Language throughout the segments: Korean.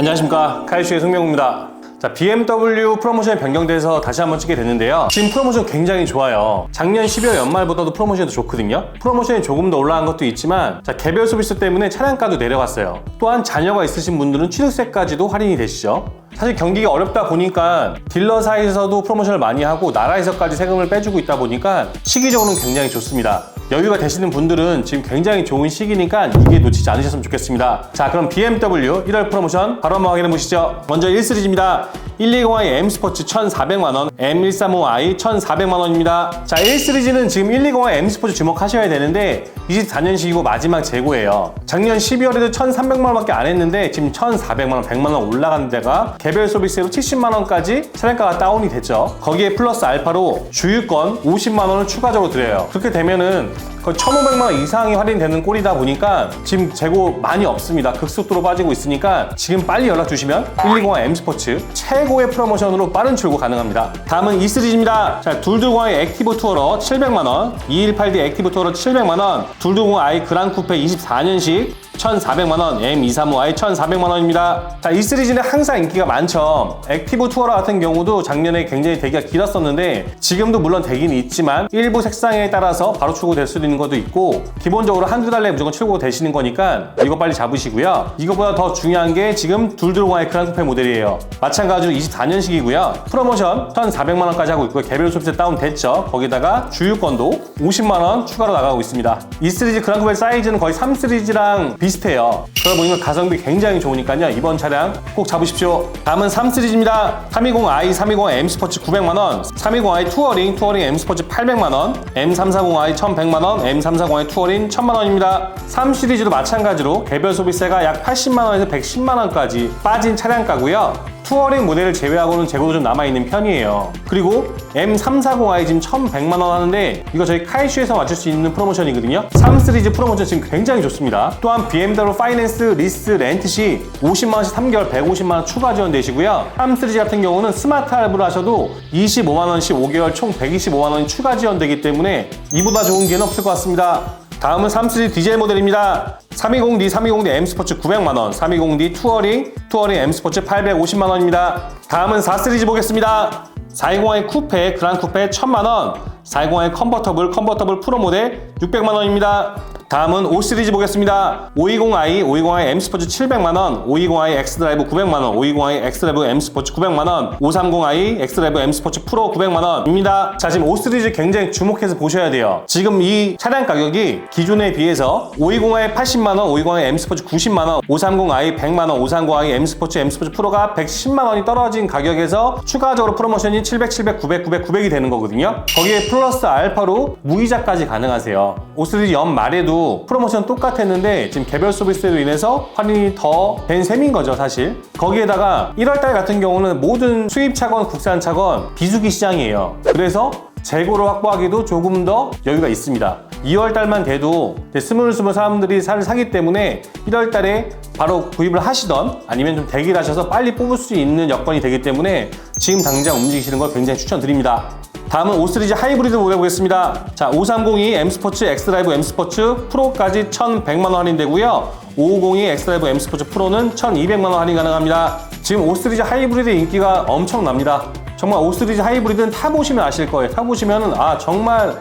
안녕하십니까. 카이슈의 송명우입니다. 자 BMW 프로모션이 변경돼서 다시 한번 찍게 됐는데요. 지금 프로모션 굉장히 좋아요. 작년 12월 연말보다도 프로모션이 더 좋거든요. 프로모션이 조금 더 올라간 것도 있지만 자 개별 서비스 때문에 차량가도 내려갔어요. 또한 자녀가 있으신 분들은 취득세까지도 할인이 되시죠 사실 경기가 어렵다 보니까 딜러사에서도 프로모션을 많이 하고 나라에서까지 세금을 빼주고 있다 보니까 시기적으로는 굉장히 좋습니다 여유가 되시는 분들은 지금 굉장히 좋은 시기니까 이게 놓치지 않으셨으면 좋겠습니다. 자, 그럼 BMW 1월 프로모션 바로 한번 확인해 보시죠. 먼저 1시리즈입니다. 120i M 스포츠 1,400만원, M135i 1,400만원입니다. 자, 1시리즈는 지금 120i M 스포츠 주목하셔야 되는데 24년식이고 마지막 재고예요. 작년 12월에도 1,300만원밖에 안 했는데 지금 1,400만원, 100만원 올라간 데가 개별 서비스로 70만원까지 차량가가 다운이 됐죠. 거기에 플러스 알파로 주유권 50만원을 추가적으로 드려요. 그렇게 되면은 거의 1,500만 원 이상이 할인되는 꼴이다 보니까 지금 재고 많이 없습니다. 급속도로 빠지고 있으니까 지금 빨리 연락 주시면 120 M 스포츠 최고의 프로모션으로 빠른 출고 가능합니다. 다음은 E 시리즈입니다. 자, 둘둘공의 액티브 투어러 700만 원, 218D 액티브 투어러 700만 원, 둘둘공 i 그란 쿠페 24년식 1,400만원, M235i 1,400만원입니다. 자, 이 시리즈는 항상 인기가 많죠. 액티브 투어러 같은 경우도 작년에 굉장히 대기가 길었었는데 지금도 물론 대기는 있지만 일부 색상에 따라서 바로 출고될 수도 있는 것도 있고 기본적으로 한 두 달 내에 무조건 출고 되시는 거니까 이거 빨리 잡으시고요. 이거보다 더 중요한 게 지금 둘둘공의 그란쿠페 모델이에요. 마찬가지로 24년식이고요. 프로모션 1,400만 원까지 하고 있고요. 개별 소비세 다운 됐죠. 거기다가 주유권도 50만 원 추가로 나가고 있습니다. 이 시리즈 그란쿠페 사이즈는 거의 3 시리즈랑 비슷해요. 그러다 보니까 가성비 굉장히 좋으니까요. 이번 차량 꼭 잡으십시오. 다음은 3 시리즈입니다. 320i, 320i M 스포츠 900만 원, 320i 투어링, 투어링 M 스포츠 800만 원, M340i 1100만 원, M340i 투어링 1000만원입니다. 3 시리즈도 마찬가지로 개별 소비세가 약 80만원에서 110만원까지 빠진 차량가고요. 투어링 모델을 제외하고는 재고도 좀 남아있는 편이에요. 그리고 M340i 지금 1100만원 하는데 이거 저희 카이슈에서 맞출 수 있는 프로모션이거든요. 3 시리즈 프로모션 지금 굉장히 좋습니다. 또한 BMW 파이낸스 리스 렌트 시 50만원씩 3개월 150만원 추가 지원되시고요. 3 시리즈 같은 경우는 스마트 할부를 하셔도 25만원씩 5개월 총 125만원이 추가 지원되기 때문에 이보다 좋은 기회는 없을 것 같 습니다. 다음은 3 시리즈 디젤 모델입니다. 320D, 320D M 스포츠 900만원, 320D 투어링, 투어링 M 스포츠 850만원입니다. 다음은 4 시리즈 보겠습니다. 420i 쿠페, 그란 쿠페 1000만원, 420i 컨버터블, 컨버터블 프로 모델 600만원입니다. 다음은 5시리즈 보겠습니다. 520i, 520i M 스포츠 700만원, 520i X드라이브 900만원, 520i X드라이브 M 스포츠 900만원, 530i X드라이브 M 스포츠 프로 900만원입니다. 자, 지금 5시리즈 굉장히 주목해서 보셔야 돼요. 지금 이 차량 가격이 기존에 비해서 520i 80만원, 520i M 스포츠 90만원, 530i 100만원, 530i M 스포츠, M 스포츠 프로가 110만원이 떨어진 가격에서 추가적으로 프로모션이 700, 700, 900, 900, 900이 되는 거거든요. 거기에 플러스 알파로 무이자까지 가능하세요. 5시리즈 연말에도 프로모션 똑같았는데 지금 개별 서비스로 인해서 할인이 더 된 셈인 거죠 사실. 거기에다가 1월달 같은 경우는 모든 수입 차건 국산 차건 비수기 시장이에요. 그래서 재고를 확보하기도 조금 더 여유가 있습니다. 2월 달만 돼도 스물스물 사람들이 차를 사기 때문에 1월 달에 바로 구입을 하시던 아니면 좀 대기를 하셔서 빨리 뽑을 수 있는 여건이 되기 때문에 지금 당장 움직이시는 걸 굉장히 추천드립니다 다음은 5시리즈 하이브리드 모델 보겠습니다. 자, 5302 M 스포츠 엑스드라이브 M 스포츠 프로까지 1,100만 원 할인되고요. 550이 엑스드라이브 M 스포츠 프로는 1,200만 원 할인 가능합니다. 지금 5시리즈 하이브리드 인기가 엄청납니다. 정말 5시리즈 하이브리드는 타보시면 아실 거예요. 타보시면은 아 정말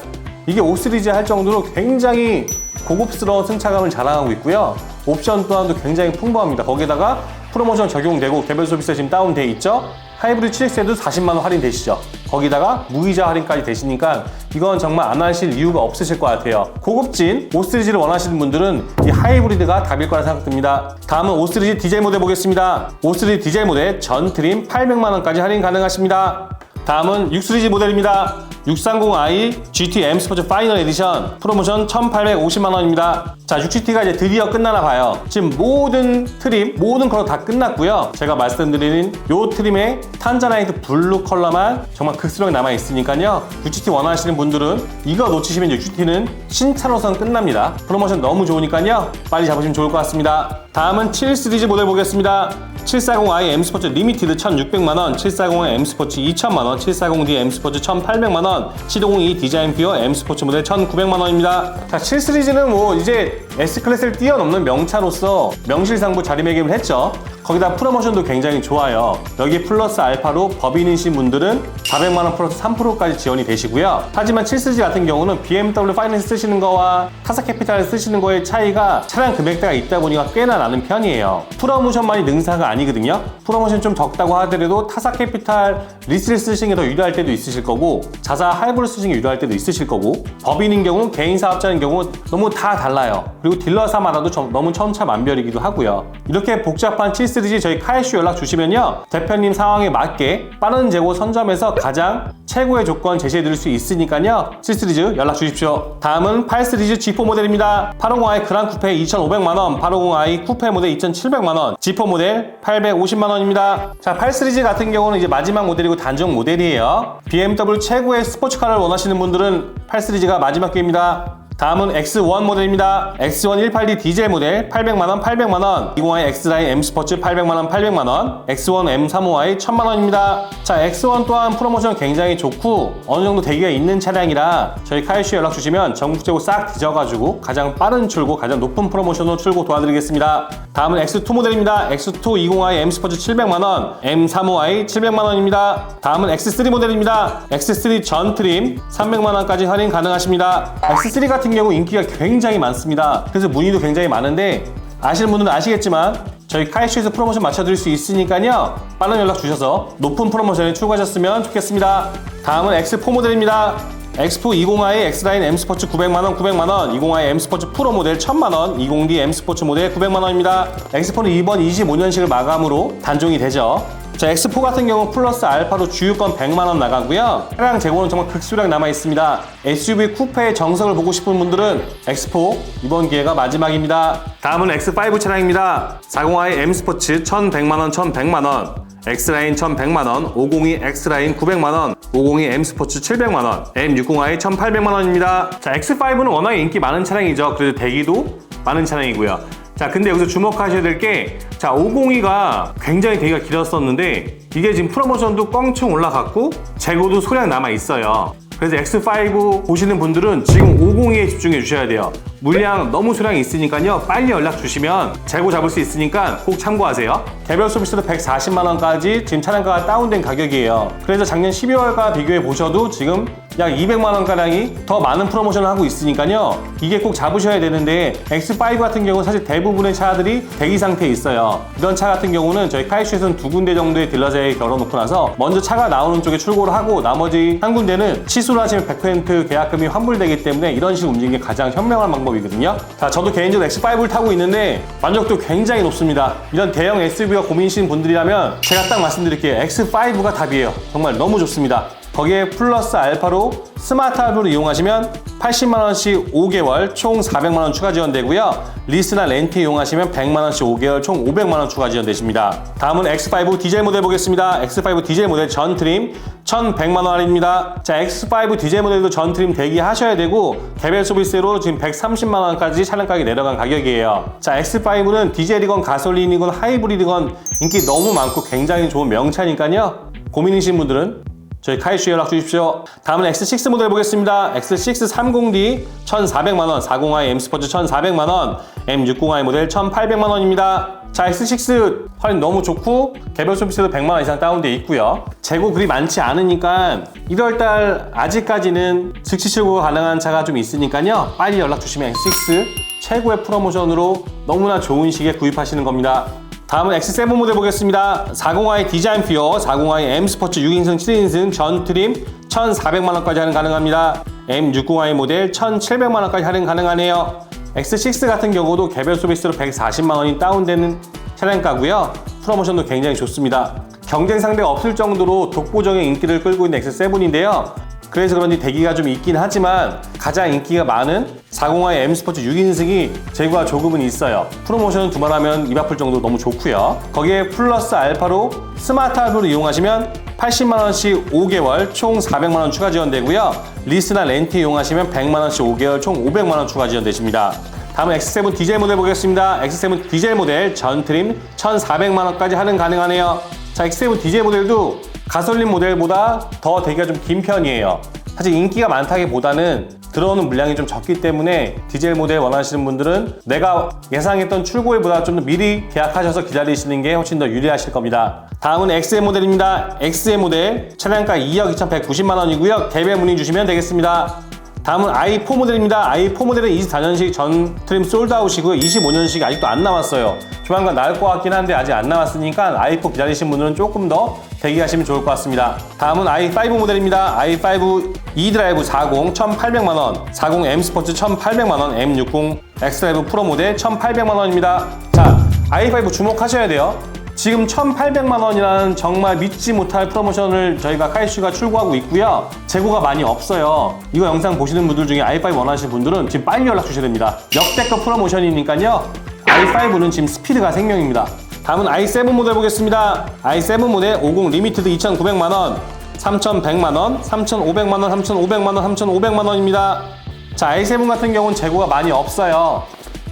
이게 5시리즈 할 정도로 굉장히 고급스러운 승차감을 자랑하고 있고요. 옵션 또한도 굉장히 풍부합니다. 거기다가 프로모션 적용되고 개별 서비스 지금 다운돼 있죠. 하이브리드 취득세도 40만원 할인 되시죠. 거기다가 무이자 할인까지 되시니까 이건 정말 안 하실 이유가 없으실 것 같아요. 고급진 5시리즈를 원하시는 분들은 이 하이브리드가 답일 거라 생각됩니다. 다음은 5시리즈 디젤 모델 보겠습니다. 5시리즈 디젤 모델 전 트림 800만원까지 할인 가능하십니다. 다음은 6시리즈 모델입니다. 630i GT M 스포츠 파이널 에디션 프로모션 1,850만원입니다. 자, 6GT가 이제 드디어 끝나나 봐요. 지금 모든 트림, 모든 컬러 다 끝났고요. 제가 말씀드리는 요 트림의 탄자나이트 블루 컬러만 정말 극스럽게 남아있으니까요. 6GT 원하시는 분들은 이거 놓치시면 6GT는 신차로선 끝납니다. 프로모션 너무 좋으니까요. 빨리 잡으시면 좋을 것 같습니다. 다음은 7 시리즈 모델 보겠습니다. 740i M 스포츠 리미티드 1,600만원, 740 M 스포츠 2,000만원, 740D M 스포츠 1,800만원, 750E 디자인 퓨어 M 스포츠 모델 1,900만 원입니다. 자, 7 시리즈는 뭐 이제 S클래스를 뛰어넘는 명차로서 명실상부 자리매김을 했죠. 거기다 프로모션도 굉장히 좋아요. 여기 플러스 알파로 법인이신 분들은 400만원 플러스 3%까지 지원이 되시고요. 하지만 7시리즈 같은 경우는 BMW 파이낸스 쓰시는 거와 타사캐피탈 쓰시는 거의 차이가 차량 금액대가 있다 보니까 꽤나 나는 편이에요. 프로모션만이 능사가 아니거든요. 프로모션 좀 적다고 하더라도 타사캐피탈 리스를 쓰시는 게 더 유리할 때도 있으실 거고 자사 할부를 쓰시는 게 유리할 때도 있으실 거고 법인인 경우 개인 사업자인 경우 너무 다 달라요. 그리고 딜러사마다도 좀 너무 천차만별이기도 하고요. 이렇게 복잡한 7시리즈 저희 카이슈 연락 주시면요. 대표님 상황에 맞게 빠른 재고 선점에서 가장 최고의 조건 제시해 드릴 수 있으니까요. 7시리즈 연락 주십시오. 다음은 8시리즈 G4 모델입니다. 850i 그란 쿠페 2,500만원, 850i 쿠페 모델 2,700만원, G4 모델 850만원입니다. 자, 8시리즈 같은 경우는 이제 마지막 모델이고 단종 모델이에요. BMW 최고의 스포츠카를 원하시는 분들은 8시리즈가 마지막 기회입니다. 다음은 X1 모델입니다. X1 182 디젤 모델 800만원, 800만원. 20i X라인 M 스포츠 800만원, 800만원. X1 M35i 1000만원입니다. 자, X1 또한 프로모션 굉장히 좋고 어느 정도 대기가 있는 차량이라 저희 카이슈 연락 주시면 전국적으로 싹 뒤져가지고 가장 빠른 출고, 가장 높은 프로모션으로 출고 도와드리겠습니다. 다음은 X2 모델입니다. X2 20i M 스포츠 700만원, M35i 700만원입니다. 다음은 X3 모델입니다. X3 전 트림 300만원까지 할인 가능하십니다. X3 같은 경우 인기가 굉장히 많습니다. 그래서 문의도 굉장히 많은데 아시는 분들은 아시겠지만 저희 카이슈에서 프로모션 맞춰드릴 수 있으니까요. 빠른 연락 주셔서 높은 프로모션에 출고하셨으면 좋겠습니다. 다음은 X4 모델입니다. 엑스포 20i X라인 M 스포츠 900만원, 900만원, 20i M 스포츠 프로 모델 1000만원, 20D M 스포츠 모델 900만원입니다. 엑스포는 이번 25년식을 마감으로 단종이 되죠. 자, 엑스포 같은 경우 플러스 알파로 주유권 100만원 나가고요. 차량 재고는 정말 극수량 남아 있습니다. SUV 쿠페의 정석을 보고 싶은 분들은 엑스포 이번 기회가 마지막입니다. 다음은 X5 차량입니다. 40i M 스포츠 1100만원, 1100만원. X라인 1100만원, 502 X라인 900만원, 502 M 스포츠 700만원, M60i 1800만원입니다. 자, X5는 워낙에 인기 많은 차량이죠. 그래도 대기도 많은 차량이고요. 자, 근데 여기서 주목하셔야 될 게, 자, 502가 굉장히 대기가 길었었는데, 이게 지금 프로모션도 껑충 올라갔고, 재고도 소량 남아 있어요. 그래서 X5 보시는 분들은 지금 502에 집중해 주셔야 돼요. 물량 너무 소량이 있으니까요. 빨리 연락 주시면 재고 잡을 수 있으니까 꼭 참고하세요. 개별 서비스로 140만 원까지 지금 차량가가 다운된 가격이에요. 그래서 작년 12월과 비교해 보셔도 지금 약 200만 원 가량이 더 많은 프로모션을 하고 있으니까요. 이게 꼭 잡으셔야 되는데 X5 같은 경우는 사실 대부분의 차들이 대기 상태에 있어요. 이런 차 같은 경우는 저희 카이슈에서는 두 군데 정도의 딜러제에 걸어놓고 나서 먼저 차가 나오는 쪽에 출고를 하고 나머지 한 군데는 취소를 하시면 100% 계약금이 환불되기 때문에 이런 식으로 움직이는 게 가장 현명한 방법이거든요. 자, 저도 개인적으로 X5를 타고 있는데 만족도 굉장히 높습니다. 이런 대형 SUV가 고민이신 분들이라면 제가 딱 말씀드릴게요. X5가 답이에요. 정말 너무 좋습니다. 거기에 플러스 알파로 스마트 할부를 이용하시면 80만원씩 5개월 총 400만원 추가 지원되고요. 리스나 렌트 이용하시면 100만원씩 5개월 총 500만원 추가 지원되십니다. 다음은 X5 디젤 모델 보겠습니다. X5 디젤 모델 전 트림 1100만원 할인입니다. 자, X5 디젤 모델도 전 트림 대기하셔야 되고 개별 서비스로 지금 130만원까지 차량 가격이 내려간 가격이에요. 자, X5는 디젤이건 가솔린이건 하이브리드건 인기 너무 많고 굉장히 좋은 명차니까요. 고민이신 분들은 저희 카이슈 연락 주십시오. 다음은 X6 모델 보겠습니다. X6 30D 1,400만원, 40i M 스포츠 1,400만원, M60i 모델 1,800만원입니다. 자, X6 할인 너무 좋고 개별 서비스도 100만원 이상 다운돼 있고요. 재고 그리 많지 않으니까 1월달 아직까지는 즉시 출고가 가능한 차가 좀 있으니까요. 빨리 연락 주시면 X6 최고의 프로모션으로 너무나 좋은 시기에 구입하시는 겁니다. 다음은 X7 모델 보겠습니다. 40i 디자인 퓨어, 40i M 스포츠 6인승, 7인승 전 트림 1,400만원까지 할인 가능합니다. M60i 모델 1,700만원까지 할인 가능하네요. X6 같은 경우도 개별 서비스로 140만원이 다운되는 차량가고요. 프로모션도 굉장히 좋습니다. 경쟁 상대가 없을 정도로 독보적인 인기를 끌고 있는 X7인데요. 그래서 그런지 대기가 좀 있긴 하지만 가장 인기가 많은 40i M 스포츠 6인승이 재고가 조금은 있어요. 프로모션은 두말 하면 입 아플 정도로 너무 좋고요. 거기에 플러스 알파로 스마트 할부를 이용하시면 80만원씩 5개월 총 400만원 추가 지원되고요. 리스나 렌트 이용하시면 100만원씩 5개월 총 500만원 추가 지원되십니다. 다음은 X7 디젤 모델 보겠습니다. X7 디젤 모델 전 트림 1,400만원까지 할인 가능하네요. 자, X7 디젤 모델도 가솔린 모델보다 더 대기가 좀 긴 편이에요. 사실 인기가 많다기보다는 들어오는 물량이 좀 적기 때문에 디젤 모델 원하시는 분들은 내가 예상했던 출고일보다 좀 더 미리 계약하셔서 기다리시는 게 훨씬 더 유리하실 겁니다. 다음은 XM 모델입니다. XM 모델 차량가 2억 2,190만 원이고요. 개별 문의 주시면 되겠습니다. 다음은 i4 모델입니다. i4 모델은 24년식 전 트림 솔드아웃이고요. 25년식 아직도 안 나왔어요. 조만간 나올 것 같긴 한데 아직 안 나왔으니까 i4 기다리신 분들은 조금 더 대기하시면 좋을 것 같습니다. 다음은 i5 모델입니다. i5 e드라이브 40 1,800만 원, 40 M 스포츠 1,800만 원, M60 엑스드라이브 프로 모델 1,800만 원입니다. 자, i5 주목하셔야 돼요. 지금 1,800만 원이라는 정말 믿지 못할 프로모션을 저희가 카이슈가 출고하고 있고요. 재고가 많이 없어요. 이거 영상 보시는 분들 중에 i5 원하시는 분들은 지금 빨리 연락 주셔야 됩니다. 역대급 프로모션이니까요. i5는 지금 스피드가 생명입니다. 다음은 i7 모델 보겠습니다. i7 모델 50 리미티드 2,900만 원, 3,100만 원, 3,500만 원, 3,500만 원, 3,500만 원입니다. 자, i7 같은 경우는 재고가 많이 없어요.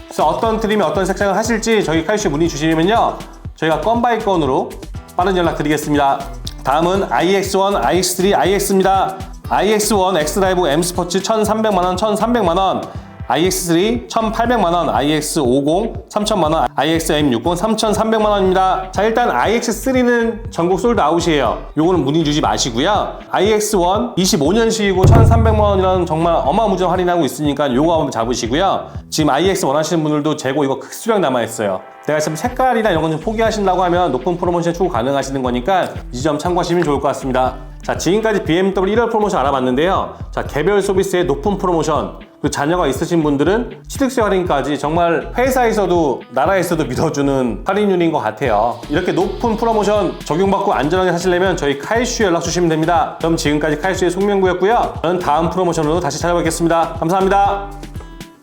그래서 어떤 트림이 어떤 색상을 하실지 저희 카이슈 문의 주시면요. 저희가 건 바이 건으로 빠른 연락 드리겠습니다. 다음은 iX1, iX3, iX입니다. iX1 엑스드라이브 M 스포츠 1,300만 원, 1,300만 원. iX3 1,800만 원, iX50 3,000만 원, iXM60 3,300만 원입니다. 자 일단 iX3는 전국 솔드 아웃이에요. 요거는 문의 주지 마시고요. iX1 25년식이고 1,300만 원이라는 정말 어마무지한 할인하고 있으니까 요거 한번 잡으시고요. 지금 iX 원하시는 분들도 재고 이거 수량 남아 있어요. 내가 지금 색깔이나 이런 건 좀 포기하신다고 하면 높은 프로모션 추구 가능하시는 거니까 이 점 참고하시면 좋을 것 같습니다. 자, 지금까지 BMW 1월 프로모션 알아봤는데요. 자, 개별 서비스의 높은 프로모션, 그 자녀가 있으신 분들은 취득세 할인까지 정말 회사에서도 나라에서도 믿어주는 할인율인 것 같아요. 이렇게 높은 프로모션 적용받고 안전하게 사시려면 저희 카이슈 연락 주시면 됩니다. 그럼 지금까지 카이슈의 송명구였고요. 저는 다음 프로모션으로 다시 찾아뵙겠습니다. 감사합니다.